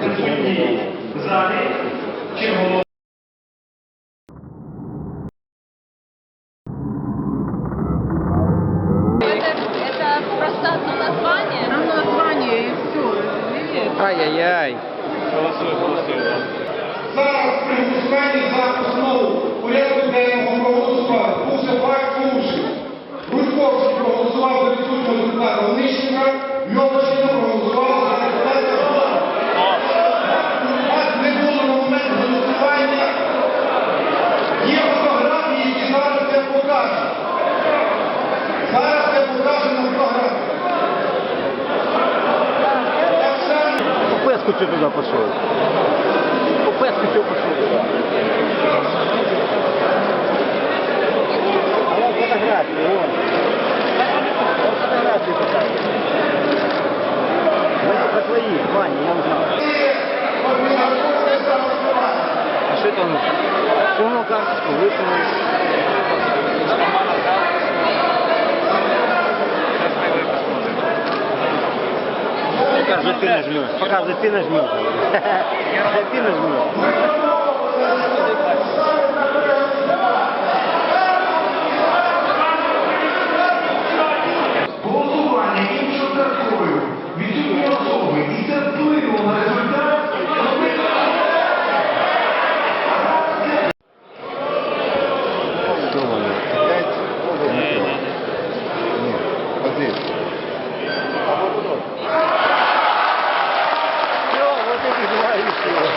присутній залі чергового. Ай-яй-яй. Голосуй, голосуй. Зараз при голосуванні за основу порядку денного проголосувати був факт лучше. Рудьковський проголосував за відсутнього депутата Онищенка, Льович По песку ты туда пошел. По песку ты пошел. А вот фотографии, вон. Вот фотографии показывают. Это по твои, Ваня, я узнал. А что это он? Сунул карточку, высунул. acaso apenas meus. Por acaso apenas de apenas meus. demais, senhor.